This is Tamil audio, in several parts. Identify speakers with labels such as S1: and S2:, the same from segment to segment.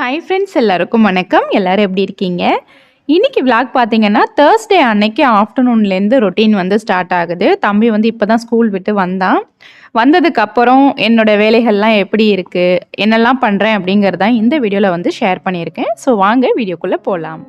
S1: ஹாய் ஃப்ரெண்ட்ஸ் எல்லாருக்கும் வணக்கம். எல்லாரும் எப்படி இருக்கீங்க? இன்னைக்கு விளாக் பார்த்தீங்கன்னா தேர்ஸ்டே அன்னைக்கு ஆஃப்டர்நூன்லேருந்து ரொட்டீன் வந்து ஸ்டார்ட் ஆகுது. தம்பி வந்து இப்போ தான் ஸ்கூல் விட்டு வந்தான். வந்ததுக்கப்புறம் என்னோடய என்னோட வேலைகள்லாம் எப்படி இருக்குது என்னெல்லாம் பண்ணுறேன் அப்படிங்கிறதான் இந்த வீடியோவில் வந்து ஷேர் பண்ணியிருக்கேன். ஸோ வாங்க வீடியோக்குள்ளே போகலாம்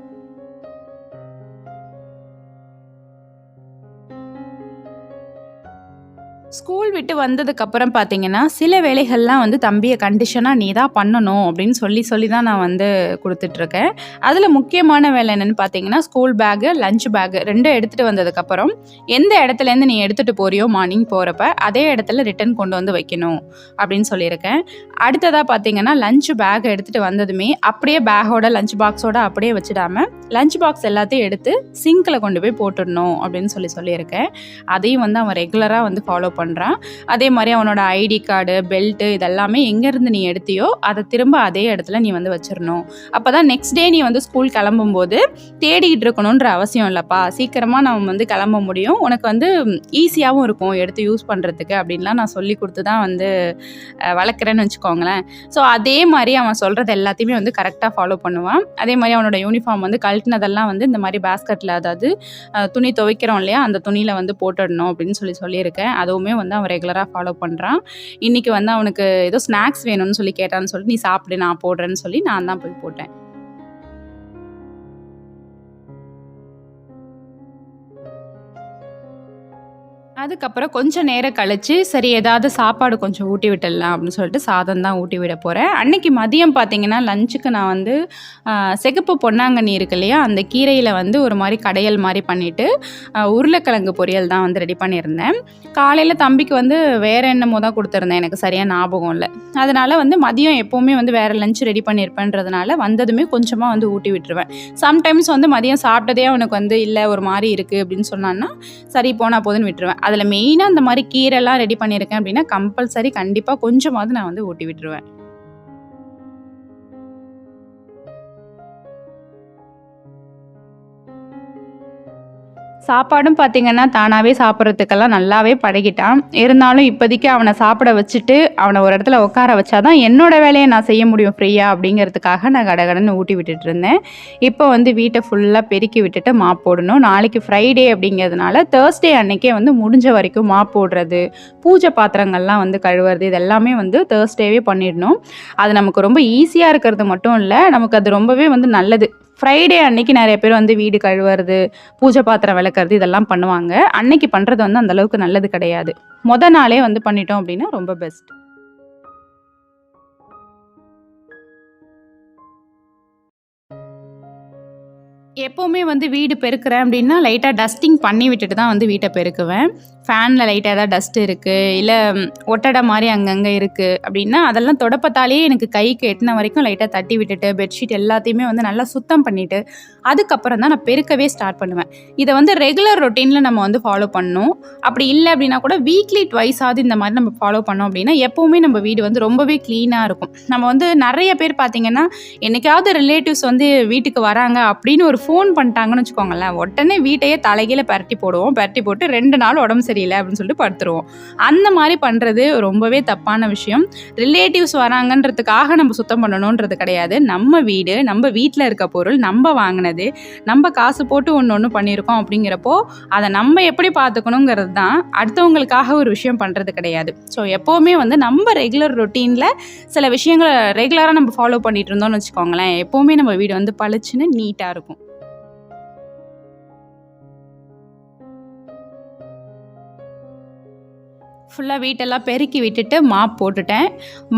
S1: ஸ்கூல் விட்டு வந்ததுக்கப்புறம் பார்த்தீங்கன்னா சில வேலைகள்லாம் வந்து தம்பியை கண்டிஷனாக நீ தான் பண்ணணும் அப்படின்னு சொல்லி சொல்லி தான் நான் வந்து கொடுத்துட்ருக்கேன். அதில் முக்கியமான வேலை என்னென்னு பார்த்தீங்கன்னா ஸ்கூல் பேக்கு லஞ்ச் பேக்கு ரெண்டும் எடுத்துகிட்டு வந்ததுக்கப்புறம் எந்த இடத்துலேருந்து நீ எடுத்துகிட்டு போறியோ மார்னிங் போகிறப்ப அதே இடத்துல ரிட்டன் கொண்டு வந்து வைக்கணும் அப்படின்னு சொல்லியிருக்கேன். அடுத்ததாக பார்த்தீங்கன்னா லஞ்ச் பேக் எடுத்துகிட்டு வந்ததுமே அப்படியே பேக்கோட லஞ்ச் பாக்ஸோட அப்படியே வச்சிடாம லஞ்ச் பாக்ஸ் எல்லாத்தையும் எடுத்து சிங்கில் கொண்டு போய் போட்டுடணும் அப்படின்னு சொல்லி சொல்லியிருக்கேன். அதையும் வந்து அவன் ரெகுலராக வந்து ஃபாலோ பண்ணுறான் அதே மாதிரி அவனோட ஐடி கார்டு பெல்ட்டு இதெல்லாமே எங்கேருந்து நீ எடுத்தியோ அதை திரும்ப அதே இடத்துல நீ வந்து வச்சிடணும் அப்போ தான் நெக்ஸ்ட் டே நீ வந்து ஸ்கூல் கிளம்பும்போது தேடிக்கிட்டு இருக்கணுன்ற அவசியம் இல்லைப்பா. சீக்கிரமாக நம்ம வந்து கிளம்ப முடியும். உனக்கு வந்து ஈஸியாகவும் இருக்கும் எடுத்து யூஸ் பண்ணுறதுக்கு அப்படின்லாம் நான் சொல்லி கொடுத்து தான் வந்து வளர்க்குறேன்னு வச்சுக்கோங்களேன். ஸோ அதே மாதிரி அவன் சொல்கிறது எல்லாத்தையுமே வந்து கரெக்டாக ஃபாலோ பண்ணுவான். அதே மாதிரி அவனோட யூனிஃபார்ம் வந்து கழட்டினதெல்லாம் வந்து இந்த மாதிரி பேஸ்கெட்டில் அதாவது துணி துவைக்கிறோம் இல்லையா அந்த துணியில் வந்து போட்டுடணும் அப்படின்னு சொல்லி சொல்லியிருக்கேன். அதுவுமே வந்து அவன் ரெகுலராக ஃபாலோ பண்ணுறான் இன்றைக்கி வந்து அவனுக்கு ஏதோ ஸ்நாக்ஸ் வேணும்னு சொல்லி கேட்டான்னு சொல்லி நீ சாப்பிடு நான் போடுறேன்னு சொல்லி நான் தான் போய் போட்டேன். அதுக்கப்புறம் கொஞ்சம் நேரம் கழிச்சு சரி ஏதாவது சாப்பாடு கொஞ்சம் ஊட்டி விட்டுடலாம் அப்படின்னு சொல்லிட்டு சாதம் தான் ஊட்டி விட போகிறேன் அன்றைக்கி மதியம் பார்த்தீங்கன்னா லஞ்சுக்கு நான் வந்து சிகப்பு பொன்னாங்கண்ணி இருக்கு இல்லையா அந்த கீரையில் வந்து ஒரு மாதிரி கடையல் மாதிரி பண்ணிவிட்டு உருளைக்கிழங்கு பொரியல் தான் வந்து ரெடி பண்ணியிருந்தேன். காலையில் தம்பிக்கு வந்து வேறு என்னமோ தான் கொடுத்துருந்தேன் எனக்கு சரியாக ஞாபகம் இல்லை. அதனால் வந்து மதியம் எப்போவுமே வந்து வேறு லஞ்ச் ரெடி பண்ணியிருப்பேன்றதுனால வந்ததுமே கொஞ்சமாக வந்து ஊட்டி விட்டுருவேன். சம்டைம்ஸ் வந்து மதியம் சாப்பிட்டதே அவனுக்கு வந்து இல்லை ஒரு மாதிரி இருக்குது அப்படின்னு சொன்னான்னா சரி போனால் போதுன்னு விட்டுருவேன். அதில் மெயினாக அந்த மாதிரி கீரைலாம் ரெடி பண்ணியிருக்கேன் அப்படின்னா கம்பல்சரி கண்டிப்பாக கொஞ்சமாவது நான் வந்து ஊட்டி விட்டுருவேன். சாப்பாடும் பார்த்தீங்கன்னா தானாகவே சாப்பிட்றதுக்கெல்லாம் நல்லாவே பழகிட்டான். இருந்தாலும் இப்போதைக்கு அவனை சாப்பிட வச்சுட்டு அவனை ஒரு இடத்துல உட்கார வச்சாதான் என்னோட வேலையை நான் செய்ய முடியும் ஃப்ரீயாக அப்படிங்கிறதுக்காக நான் கடகடன்னு ஊட்டி விட்டுட்டு இருந்தேன். இப்போ வந்து வீட்டை ஃபுல்லாக பெருக்கி விட்டுட்டு மாப் போடணும். நாளைக்கு ஃப்ரைடே அப்படிங்கிறதுனால தேர்ஸ்டே அன்னைக்கே வந்து முடிஞ்ச வரைக்கும் மாப் போடுறது பூஜை பாத்திரங்கள்லாம் வந்து கழுவுறது இதெல்லாமே வந்து தேர்ஸ்டேவே பண்ணிடணும். அது நமக்கு ரொம்ப ஈஸியாக இருக்கிறது மட்டும் இல்லை நமக்கு அது ரொம்பவே வந்து நல்லது. ஃப்ரைடே அன்னைக்கு நிறைய பேர் வந்து வீடு கழுவுறது பூஜை பாத்திரம் விளக்குறது இதெல்லாம் பண்ணுவாங்க. அன்னைக்கு பண்ணுறது வந்து அந்த அளவுக்கு நல்லது கிடையாது. மொத நாளே வந்து பண்ணிட்டோம் அப்படின்னா ரொம்ப பெஸ்ட் எப்போவுமே வந்து வீடு பெருக்கிறேன் அப்படின்னா லைட்டாக டஸ்டிங் பண்ணி விட்டுட்டு தான் வந்து வீட்டை பெருக்குவேன். ஃபேனில் லைட்டாக ஏதாவது டஸ்ட் இருக்குது இல்லை ஒட்டடை மாதிரி அங்கங்கே இருக்குது அப்படின்னா அதெல்லாம் தொடப்பத்தாலேயே எனக்கு கைக்கு எட்டின வரைக்கும் லைட்டாக தட்டி விட்டுட்டு பெட்ஷீட் எல்லாத்தையுமே வந்து நல்லா சுத்தம் பண்ணிவிட்டு அதுக்கப்புறம் தான் நான் பெருக்கவே ஸ்டார்ட் பண்ணுவேன். இதை வந்து ரெகுலர் ரொட்டீனில் நம்ம வந்து ஃபாலோ பண்ணணும். அப்படி இல்லை அப்படின்னா கூட வீக்லி ட்வைஸாவது இந்த மாதிரி நம்ம ஃபாலோ பண்ணோம் அப்படின்னா எப்போவுமே நம்ம வீடு வந்து ரொம்பவே க்ளீனாக இருக்கும். நம்ம வந்து நிறைய பேர் பார்த்திங்கன்னா என்னைக்காவது ரிலேட்டிவ்ஸ் வந்து வீட்டுக்கு வராங்க அப்படின்னு ஒரு ஃபோன் பண்ணிட்டாங்கன்னு வச்சுக்கோங்களேன் உடனே வீட்டையே தலைகீழ பரட்டி போடுவோம். பரட்டி போட்டு ரெண்டு நாள் உடம்பு சரியில்லை அப்படின்னு சொல்லிட்டு படுத்துருவோம். அந்த மாதிரி பண்ணுறது ரொம்பவே தப்பான விஷயம். ரிலேட்டிவ்ஸ் வராங்கன்றதுக்காக நம்ம சுத்தம் பண்ணணுன்றது கிடையாது. நம்ம வீடு நம்ம வீட்டில் இருக்க பொருள் நம்ம வாங்கினது நம்ம காசு போட்டு ஒன்று ஒன்று பண்ணியிருக்கோம் அப்படிங்கிறப்போ அதை நம்ம எப்படி பார்த்துக்கணுங்கிறது தான் அடுத்தவங்களுக்காக ஒரு விஷயம் பண்ணுறது கிடையாது. ஸோ எப்போவுமே வந்து நம்ம ரெகுலர் ரொட்டீனில் சில விஷயங்களை ரெகுலராக நம்ம ஃபாலோ பண்ணிட்டு இருந்தோம்னு வச்சுக்கோங்களேன். எப்போவுமே நம்ம வீடு வந்து பளிச்சுன்னு நீட்டாக இருக்கும். ஃபுல்லாக வீட்டெல்லாம் பெருக்கி விட்டுட்டு மாப் போட்டுட்டேன்.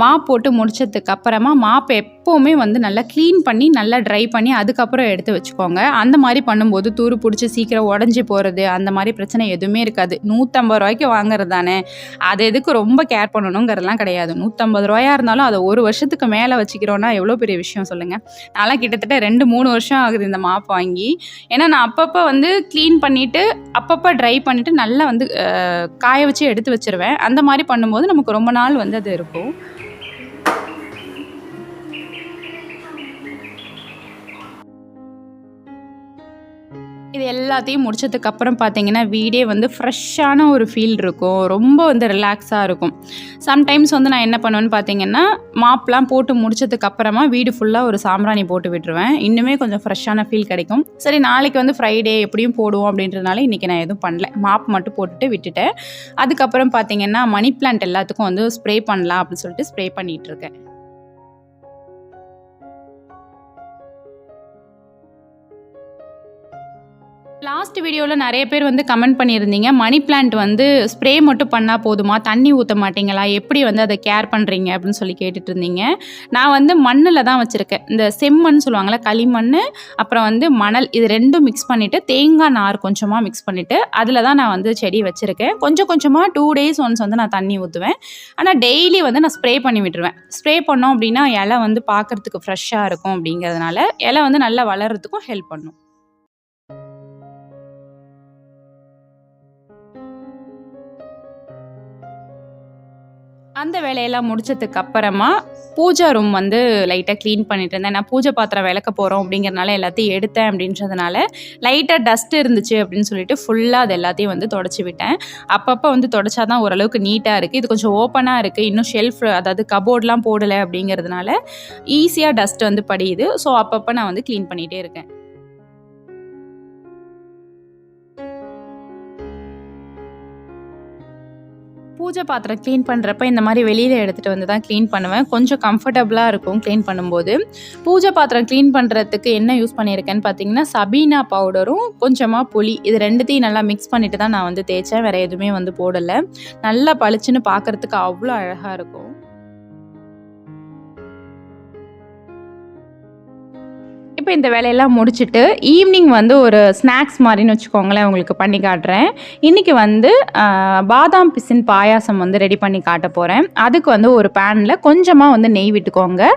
S1: மாப் போட்டு முடிச்சதுக்கப்புறமா மாப் எப்போவுமே வந்து நல்லா க்ளீன் பண்ணி நல்லா ட்ரை பண்ணி அதுக்கப்புறம் எடுத்து வச்சுக்கோங்க. அந்த மாதிரி பண்ணும்போது தூரு பிடிச்சி சீக்கிரம் உடஞ்சி போகிறது அந்த மாதிரி பிரச்சனை எதுவுமே இருக்காது. நூற்றம்பது ரூபாய்க்கு வாங்குறது தானே? அது எதுக்கு ரொம்ப கேர் பண்ணணுங்கிறதுலாம் கிடையாது. நூற்றம்பது ரூபாயாக இருந்தாலும் அதை ஒரு வருஷத்துக்கு மேலே வச்சுக்கிறோன்னா எவ்வளோ பெரிய விஷயம் சொல்லுங்கள் நான்லாம் கிட்டத்தட்ட ரெண்டு மூணு வருஷம் ஆகுது இந்த மாப் வாங்கி. ஏன்னா நான் அப்பப்போ வந்து க்ளீன் பண்ணிவிட்டு அப்பப்போ ட்ரை பண்ணிவிட்டு நல்லா வந்து காய வச்சு எடுத்து வச்சுருவேன். அந்த மாதிரி பண்ணும்போது நமக்கு ரொம்ப நாள் வந்து அது இருக்கும். இது எல்லாத்தையும் முடிச்சதுக்கப்புறம் பார்த்தீங்கன்னா வீடே வந்து ஃப்ரெஷ்ஷான ஒரு ஃபீல் இருக்கும். ரொம்ப வந்து ரிலாக்ஸாக இருக்கும். சம்டைம்ஸ் வந்து நான் என்ன பண்ணுவேன்னு பார்த்தீங்கன்னா மாப்லாம் போட்டு முடிச்சதுக்கப்புறமா வீடு ஃபுல்லாக ஒரு சாம்பிராணி போட்டு விட்டுருவேன். இன்னுமே கொஞ்சம் ஃப்ரெஷ்ஷான ஃபீல் கிடைக்கும். சரி நாளைக்கு வந்து ஃப்ரைடே எப்படியும் போடுவோம் அப்படின்றதுனால இன்றைக்கி நான் எதுவும் பண்ணல. மாப் மட்டும் போட்டுட்டு விட்டுட்டேன். அதுக்கப்புறம் பார்த்தீங்கன்னா மணி பிளான்ட் எல்லாத்துக்கும் வந்து ஸ்ப்ரே பண்ணலாம் அப்படின்னு சொல்லிட்டு ஸ்ப்ரே பண்ணிகிட்ருக்கேன் லாஸ்ட் வீடியோவில் நிறைய பேர் வந்து கமெண்ட் பண்ணியிருந்தீங்க. மணி பிளான்ட் வந்து ஸ்ப்ரே மட்டும் பண்ணால் போதுமா? தண்ணி ஊற்ற மாட்டீங்களா? எப்படி வந்து அதை கேர் பண்ணுறீங்க அப்படின்னு சொல்லி கேட்டுட்டு இருந்தீங்க நான் வந்து மண்ணில் தான் வச்சுருக்கேன். இந்த செம்மண் சொல்லுவாங்கள்ல களிமண் அப்புறம் வந்து மணல் இது ரெண்டும் மிக்ஸ் பண்ணிவிட்டு தேங்காய் நார் கொஞ்சமாக மிக்ஸ் பண்ணிவிட்டு அதில் தான் நான் வந்து செடி வச்சுருக்கேன். கொஞ்சம் கொஞ்சமாக டூ டேஸ் ஒன்ஸ் வந்து நான் தண்ணி ஊற்றுவேன் ஆனால் டெய்லி வந்து நான் ஸ்ப்ரே பண்ணி விட்டுருவேன். ஸ்ப்ரே பண்ணோம் அப்படின்னா இலை வந்து பார்க்குறதுக்கு ஃப்ரெஷ்ஷாக இருக்கும் அப்படிங்கிறதுனால இலை வந்து நல்லா வளர்கிறதுக்கும் ஹெல்ப் பண்ணும். அந்த வேலையெல்லாம் முடிச்சதுக்கு அப்புறமா பூஜா ரூம் வந்து லைட்டாக க்ளீன் பண்ணிட்டு இருந்தேன். நான் பூஜை பாத்திரம் விளக்க போகிறோம் அப்படிங்கிறனால எல்லாத்தையும் எடுத்தேன் அப்படின்றதுனால லைட்டாக டஸ்ட் இருந்துச்சு அப்படின்னு சொல்லிட்டு ஃபுல்லாக அது எல்லாத்தையும் வந்து தொடச்சி விட்டேன். அப்பப்போ வந்து தொடச்சா தான் ஓரளவுக்கு நீட்டாக இருக்குது இது கொஞ்சம் ஓப்பனாக இருக்குது இன்னும் ஷெல்ஃப் அதாவது கபோர்ட்லாம் போடலை அப்படிங்கிறதுனால ஈஸியாக டஸ்ட் வந்து படியுது. ஸோ அப்பப்போ நான் வந்து க்ளீன் பண்ணிகிட்டே இருக்கேன். பூஜை பாத்திரம் க்ளீன் பண்ணுறப்ப இந்த மாதிரி வெளியில் எடுத்துகிட்டு வந்து தான் க்ளீன் பண்ணுவேன். கொஞ்சம் கம்ஃபர்டபுளாக இருக்கும் க்ளீன் பண்ணும்போது. பூஜை பாத்திரம் க்ளீன் பண்ணுறதுக்கு என்ன யூஸ் பண்ணியிருக்கேன்னு பார்த்தீங்கன்னா சபீனா பவுடரும் கொஞ்சமாக புளி இது ரெண்டுத்தையும் நல்லா மிக்ஸ் பண்ணிட்டு தான் நான் வந்து தேய்ச்சேன். வேறு எதுவுமே வந்து போடலை. நல்லா பளிச்சுன்னு பார்க்குறதுக்கு அவ்வளோ அழகாக இருக்கும். இப்போ இந்த வேலையெல்லாம் முடிச்சுட்டு ஈவினிங் வந்து ஒரு ஸ்நாக்ஸ் மாதிரின்னு வச்சுக்கோங்களேன் உங்களுக்கு பண்ணி காட்டுறேன். இன்றைக்கி வந்து பாதாம் பிசின் பாயாசம் வந்து ரெடி பண்ணி காட்ட போகிறேன் அதுக்கு வந்து ஒரு பேனில் கொஞ்சமாக வந்து நெய் விட்டுக்கோங்க.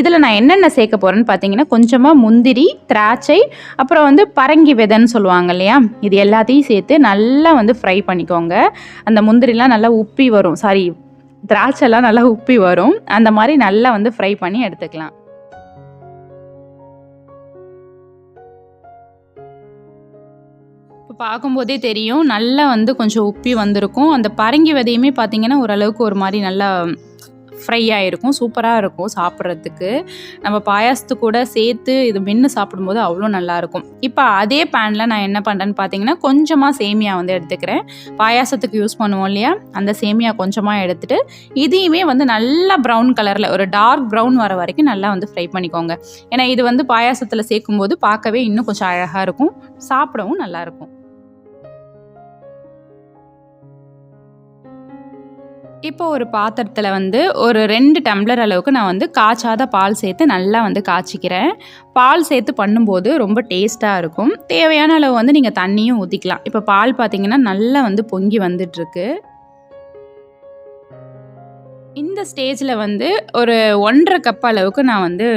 S1: இதில் நான் என்னென்ன சேர்க்க போகிறேன்னு பார்த்தீங்கன்னா கொஞ்சமாக முந்திரி திராட்சை அப்புறம் வந்து பரங்கி விதைன்னு சொல்லுவாங்க இல்லையா? இது எல்லாத்தையும் சேர்த்து நல்லா வந்து ஃப்ரை பண்ணிக்கோங்க. அந்த முந்திரிலாம் நல்லா உப்பி வரும். சாரி திராட்சைலாம் நல்லா உப்பி வரும். அந்த மாதிரி நல்லா வந்து ஃப்ரை பண்ணி எடுத்துக்கலாம். இப்போ பார்க்கும்போதே தெரியும். நல்லா வந்து கொஞ்சம் உப்பி வந்திருக்கும். அந்த பரங்கி விதையுமே பார்த்தீங்கன்னா ஓரளவுக்கு ஒரு மாதிரி நல்லா ஃப்ரை ஆகிருக்கும் சூப்பராக இருக்கும் சாப்பிட்றதுக்கு. நம்ம பாயாசத்து கூட சேர்த்து இது மென்று சாப்பிடும்போது அவ்வளோ நல்லாயிருக்கும் இப்போ அதே பேனில் நான் என்ன பண்ணுறேன்னு பார்த்தீங்கன்னா கொஞ்சமாக சேமியா வந்து எடுத்துக்கிறேன். பாயாசத்துக்கு யூஸ் பண்ணுவோம் இல்லையா? அந்த சேமியா கொஞ்சமாக எடுத்துகிட்டு இதையுமே வந்து நல்லா ப்ரௌன் கலரில் ஒரு டார்க் ப்ரௌன் வர வரைக்கும் நல்லா வந்து ஃப்ரை பண்ணிக்கோங்க. ஏன்னா இது வந்து பாயாசத்தில் சேர்க்கும்போது பார்க்கவே இன்னும் கொஞ்சம் அழகாக இருக்கும். சாப்பிடவும் நல்லாயிருக்கும் இப்போ ஒரு பாத்திரத்தில் வந்து ஒரு ரெண்டு டம்ளர் அளவுக்கு நான் வந்து காய்ச்சாத பால் சேர்த்து நல்லா வந்து காய்ச்சிக்கிறேன். பால் சேர்த்து பண்ணும்போது ரொம்ப டேஸ்ட்டாக இருக்கும். தேவையான அளவு வந்து நீங்கள் தண்ணியும் ஊற்றிக்கலாம் இப்போ பால் பார்த்தீங்கன்னா நல்லா வந்து பொங்கி வந்துட்டுருக்கு. இந்த ஸ்டேஜில் வந்து ஒரு ஒன்றரை கப் அளவுக்கு நான் வந்து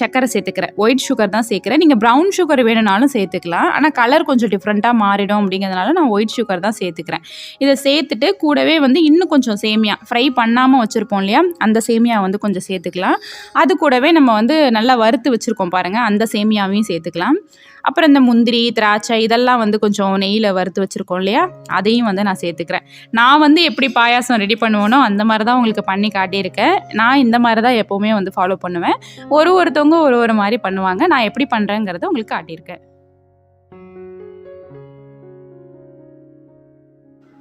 S1: சர்க்கரை சேர்த்துக்கிறேன். ஒயிட் சுகர் தான் சேர்க்குறேன். நீங்கள் ப்ரௌன் சுகர் வேணும்னாலும் சேர்த்துக்கலாம். ஆனால் கலர் கொஞ்சம் டிஃப்ரெண்ட்டாக மாறிடும் அப்படிங்கிறதுனால நான் ஒயிட் சுகர் தான் சேர்த்துக்கிறேன். இதை சேர்த்துட்டு கூடவே வந்து இன்னும் கொஞ்சம் சேமியா ஃப்ரை பண்ணாமல் வச்சுருப்போம் இல்லையா? அந்த சேமியா வந்து கொஞ்சம் சேர்த்துக்கலாம். அது கூடவே நம்ம வந்து நல்லா வறுத்து வச்சுருக்கோம் பாருங்கள் அந்த சேமியாவையும் சேர்த்துக்கலாம். அப்புறம் இந்த முந்திரி திராட்சை இதெல்லாம் வந்து கொஞ்சம் நெய்யில் வறுத்து வச்சுருக்கோம் இல்லையா? அதையும் வந்து நான் சேர்த்துக்கிறேன். நான் வந்து எப்படி பாயாசம் ரெடி பண்ணுவேனோ அந்த மாதிரி தான் உங்களுக்கு பண்ணி காட்டியிருக்கேன். நான் இந்த மாதிரி தான் எப்போவுமே வந்து ஃபாலோ பண்ணுவேன். ஒரு ஒருத்தவங்க ஒரு ஒரு மாதிரி பண்ணுவாங்க. நான் எப்படி பண்ணுறேங்கிறத உங்களுக்கு காட்டியிருக்கேன்.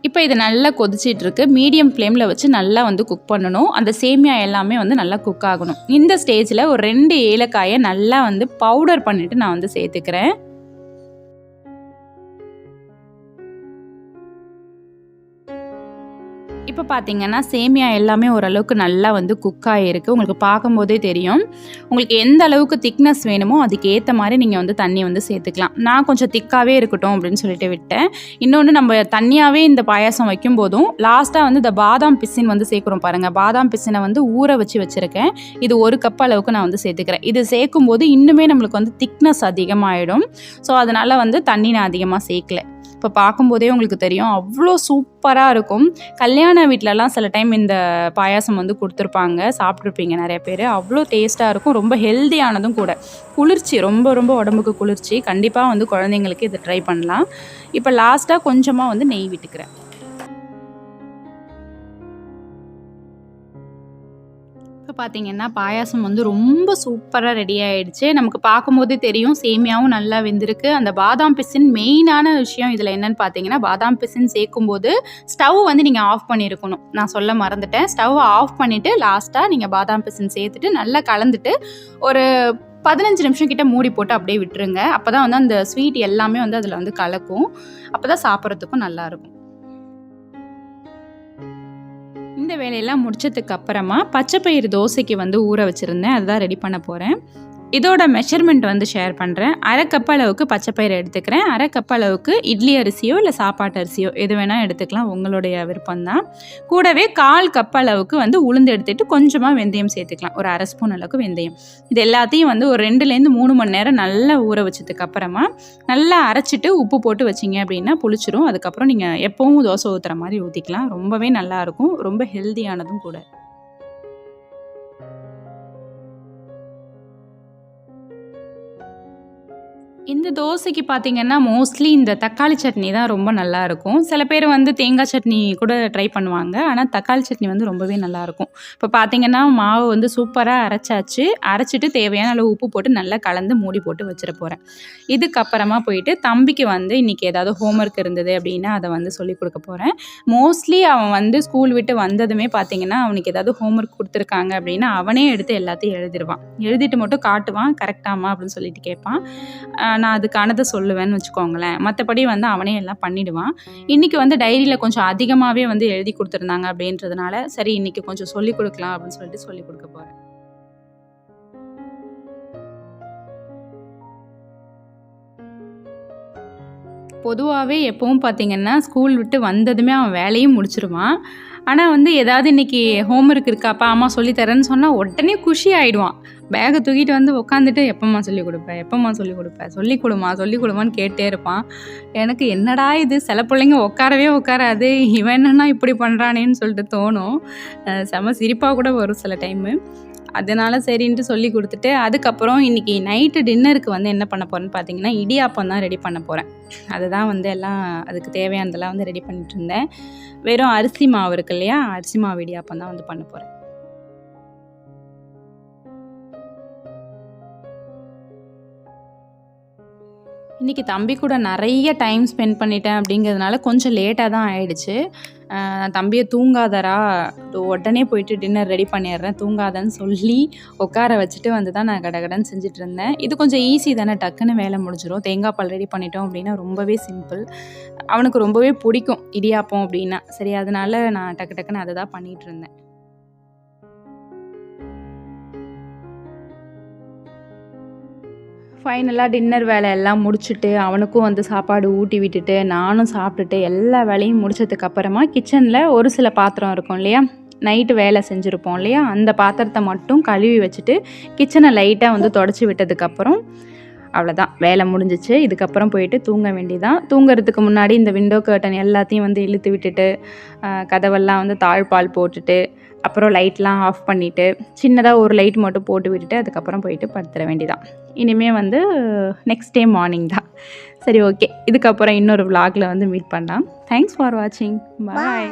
S1: இப்போ இது நல்லா கொதிச்சிட்ருக்கு. மீடியம் ஃப்ளேமில் வச்சு நல்லா வந்து குக் பண்ணணும். அந்த சேமியா எல்லாமே வந்து நல்லா குக் ஆகணும். இந்த ஸ்டேஜில் ஒரு ரெண்டு ஏலக்காயை நல்லா வந்து பவுடர் பண்ணிவிட்டு நான் வந்து சேர்த்துக்கிறேன். பார்த்தீங்கன்னா சேமியா எல்லாமே ஓரளவுக்கு நல்லா வந்து குக் ஆகிருக்கு உங்களுக்கு பார்க்கும்போதே தெரியும். உங்களுக்கு எந்த அளவுக்கு திக்னஸ் வேணுமோ அதுக்கு ஏற்ற மாதிரி நீங்கள் வந்து தண்ணி வந்து சேர்த்துக்கலாம். நான் கொஞ்சம் திக்காகவே இருக்கட்டும் அப்படின்னு சொல்லிட்டு விட்டேன். இன்னொன்று நம்ம தண்ணியாகவே இந்த பாயாசம் வைக்கும் போதும் லாஸ்ட்டாக வந்து இந்த பாதாம் பிசின் வந்து சேர்க்குறோம் பாருங்கள் பாதாம் பிசினை வந்து ஊற வச்சு வச்சுருக்கேன். இது ஒரு கப் அளவுக்கு நான் வந்து சேர்த்துக்கிறேன். இது சேர்க்கும் போது இன்னுமே நம்மளுக்கு வந்து திக்னஸ் அதிகமாகிடும் ஸோ அதனால் வந்து தண்ணி நான் அதிகமாக சேர்க்கல. இப்போ பார்க்கும்போதே உங்களுக்கு தெரியும். அவ்வளோ சூப்பராக இருக்கும். கல்யாண வீட்டிலலாம் சில டைம் இந்த பாயாசம் வந்து கொடுத்துருப்பாங்க. சாப்பிட்ருப்பீங்க நிறைய பேர். அவ்வளோ டேஸ்ட்டாக இருக்கும். ரொம்ப ஹெல்த்தியானதும் கூட. குளிர்ச்சி ரொம்ப ரொம்ப உடம்புக்கு குளிர்ச்சி. கண்டிப்பாக வந்து குழந்தைங்களுக்கு இதை ட்ரை பண்ணலாம். இப்போ லாஸ்ட்டாக கொஞ்சமாக வந்து நெய் விட்டுக்கிறேன். பார்த்தீங்கன்னா பாயாசம் வந்து ரொம்ப சூப்பராக ரெடி ஆயிடுச்சு. நமக்கு பார்க்கும்போதே தெரியும் சேமியாவும் நல்லா வெந்திருக்கு. அந்த பாதாம் பிசின் மெயினான விஷயம் இதில் என்னன்னு பார்த்தீங்கன்னா பாதாம் பிசின் சேர்க்கும்போது ஸ்டவ் வந்து நீங்கள் ஆஃப் பண்ணியிருக்கணும் நான் சொல்ல மறந்துட்டேன். ஸ்டவ் ஆஃப் பண்ணிவிட்டு லாஸ்ட்டாக நீங்கள் பாதாம் பிசின் சேர்த்துட்டு நல்லா கலந்துட்டு ஒரு பதினஞ்சு நிமிஷம் கிட்ட மூடி போட்டு அப்படியே விட்டுருங்க. அப்போ தான் வந்து அந்த ஸ்வீட் எல்லாமே வந்து அதில் வந்து கலக்கும். அப்போ தான் சாப்பிட்றதுக்கும் நல்லாயிருக்கும் இந்த வேலையெல்லாம் முடிச்சதுக்கு அப்புறமா பச்சைப்பயிறு தோசைக்கு வந்து ஊற வச்சுருந்தேன். அதுதான் ரெடி பண்ண போகிறேன் இதோட மெஷர்மெண்ட் வந்து ஷேர் பண்ணுறேன் அரை கப் அளவுக்கு பச்சைப்பயிறு எடுத்துக்கிறேன். அரை கப் அளவுக்கு இட்லி அரிசியோ இல்லை சாப்பாட்டு அரிசியோ எது வேணால் எடுத்துக்கலாம். உங்களுடைய விருப்பம்தான். கூடவே கால் கப் அளவுக்கு வந்து உளுந்து எடுத்துட்டு கொஞ்சமாக வெந்தயம் சேர்த்துக்கலாம். ஒரு அரை ஸ்பூன் அளவுக்கு வெந்தயம். இது எல்லாத்தையும் வந்து ஒரு ரெண்டுலேருந்து மூணு மணி நேரம் நல்லா ஊற வச்சதுக்கு அப்புறமா நல்லா அரைச்சிட்டு உப்பு போட்டு வச்சிங்க அப்படின்னா புளிச்சிரும். அதுக்கப்புறம் நீங்கள் எப்பவும் தோசை ஊற்றுற மாதிரி ஊற்றிக்கலாம் ரொம்பவே நல்லாயிருக்கும் ரொம்ப ஹெல்தியானதும் கூட. இந்த தோசைக்கு பார்த்தீங்கன்னா மோஸ்ட்லி இந்த தக்காளி சட்னி தான் ரொம்ப நல்லாயிருக்கும் சில பேர் வந்து தேங்காய் சட்னி கூட ட்ரை பண்ணுவாங்க. ஆனால் தக்காளி சட்னி வந்து ரொம்பவே நல்லாயிருக்கும் இப்போ பார்த்தீங்கன்னா மாவு வந்து சூப்பராக அரைச்சாச்சு. அரைச்சிட்டு தேவையான அளவு உப்பு போட்டு நல்லா கலந்து மூடி போட்டு வச்சிட போகிறேன் இதுக்கப்புறமா போயிட்டு தம்பிக்கு வந்து இன்றைக்கி ஏதாவது ஹோம்ஒர்க் இருந்தது அப்படின்னா அதை வந்து சொல்லி கொடுக்க போகிறேன் மோஸ்ட்லி அவன் வந்து ஸ்கூல் விட்டு வந்ததுமே பார்த்தீங்கன்னா அவனுக்கு ஏதாவது ஹோம்ஒர்க் கொடுத்துருக்காங்க அப்படின்னா அவனே எடுத்து எல்லாத்தையும் எழுதிடுவான் எழுதிட்டு மட்டும் காட்டுவான் கரெக்டாமா அப்படின்னு சொல்லிட்டு கேட்பான். நான் அதுக்கானதை சொல்லுவேன்னு வச்சுக்கோங்களேன். மற்றபடி வந்து அவனே எல்லாம் பண்ணிடுவான். இன்றைக்கி வந்து டைரியில் கொஞ்சம் அதிகமாகவே வந்து எழுதி கொடுத்துருந்தாங்க அப்படின்றதுனால சரி இன்றைக்கி கொஞ்சம் சொல்லி கொடுக்கலாம் அப்படின்னு சொல்லிட்டு சொல்லி கொடுக்க போகிறேன் பொதுவாகவே எப்பவும் பார்த்தீங்கன்னா ஸ்கூல் விட்டு வந்ததுமே அவன் வேலையும் முடிச்சிருவான். ஆனால் வந்து ஏதாவது இன்றைக்கி ஹோம்ஒர்க் இருக்காப்பா அம்மா சொல்லித்தரேன்னு சொன்னால் உடனே குஷி ஆகிடுவான் பேகை தூக்கிட்டு வந்து உட்காந்துட்டு எப்பம்மா சொல்லிக் கொடுப்பேன் எப்பம்மா சொல்லிக் கொடுப்பேன் சொல்லி கொடுமா? சொல்லி கொடுமான்னு கேட்டே இருப்பான். எனக்கு என்னடா இது? சில பிள்ளைங்க உட்காரவே உட்காராது இவன் என்னன்னா இப்படி பண்ணுறானேன்னு சொல்லிட்டு தோணும். செம சிரிப்பாக கூட வரும் சில டைமு அதனால சரின்ட்டு சொல்லி கொடுத்துட்டு அதுக்கப்புறம் இன்றைக்கி நைட்டு டின்னருக்கு வந்து என்ன பண்ண போகிறேன்னு பார்த்தீங்கன்னா இடியாப்பம் தான் ரெடி பண்ண போகிறேன் அதுதான் வந்து எல்லாம் அதுக்கு தேவையானதெல்லாம் வந்து ரெடி பண்ணிட்டு இருந்தேன். வெறும் அரிசி மாவு இருக்கு இல்லையா அரிசி மாவு இடியாப்பம் தான் வந்து பண்ண போகிறேன் இன்றைக்கி தம்பி கூட நிறைய டைம் ஸ்பெண்ட் பண்ணிட்டேன் அப்படிங்கிறதுனால கொஞ்சம் லேட்டாக தான் ஆயிடுச்சு. நான் தம்பியை தூங்காதரா உடனே போயிட்டு டின்னர் ரெடி பண்ணிடுறேன் தூங்காதன்னு சொல்லி உட்கார வச்சுட்டு வந்து தான் நான் கடகடன்னு செஞ்சுட்டு இருந்தேன். இது கொஞ்சம் ஈஸி தானே டக்குன்னு வேலை முடிஞ்சிடும் தேங்காய் பால் ரெடி பண்ணிட்டோம் அப்படின்னா ரொம்பவே சிம்பிள் அவனுக்கு ரொம்பவே பிடிக்கும் இடியாப்பம் அப்படின்னா. சரி அதனால நான் டக்கு டக்குன்னு அதை தான் பண்ணிகிட்டு இருந்தேன். ஃபைனலாக டின்னர் வேலை எல்லாம் முடிச்சுட்டு அவனுக்கும் வந்து சாப்பாடு ஊட்டி விட்டுட்டு நானும் சாப்பிட்டுட்டு எல்லா வேலையும் முடிச்சதுக்கப்புறமா கிச்சனில் ஒரு சில பாத்திரம் இருக்கும் இல்லையா? நைட்டு வேலை செஞ்சுருப்போம் இல்லையா? அந்த பாத்திரத்தை மட்டும் கழுவி வச்சுட்டு கிச்சனை லைட்டாக வந்து தொடச்சி விட்டதுக்கப்புறம் அவ்வளோதான் வேலை முடிஞ்சிச்சு. இதுக்கப்புறம் போயிட்டு தூங்க வேண்டியதான் தூங்குறதுக்கு முன்னாடி இந்த விண்டோ கர்டன் எல்லாத்தையும் வந்து இழுத்து விட்டுட்டு கதவெல்லாம் வந்து தாழ்பால் போட்டுட்டு அப்புறம் லைட்லாம் ஆஃப் பண்ணிவிட்டு சின்னதாக ஒரு லைட் மட்டும் போட்டு விட்டுட்டு அதுக்கப்புறம் போயிட்டு படுத்துற வேண்டிதான். இனிமேல் வந்து நெக்ஸ்ட் டே மார்னிங் தான். சரி ஓகே இதுக்கப்புறம் இன்னொரு vlogல வந்து மீட் பண்ணலாம். தேங்க்ஸ் ஃபார் வாட்சிங் பாய்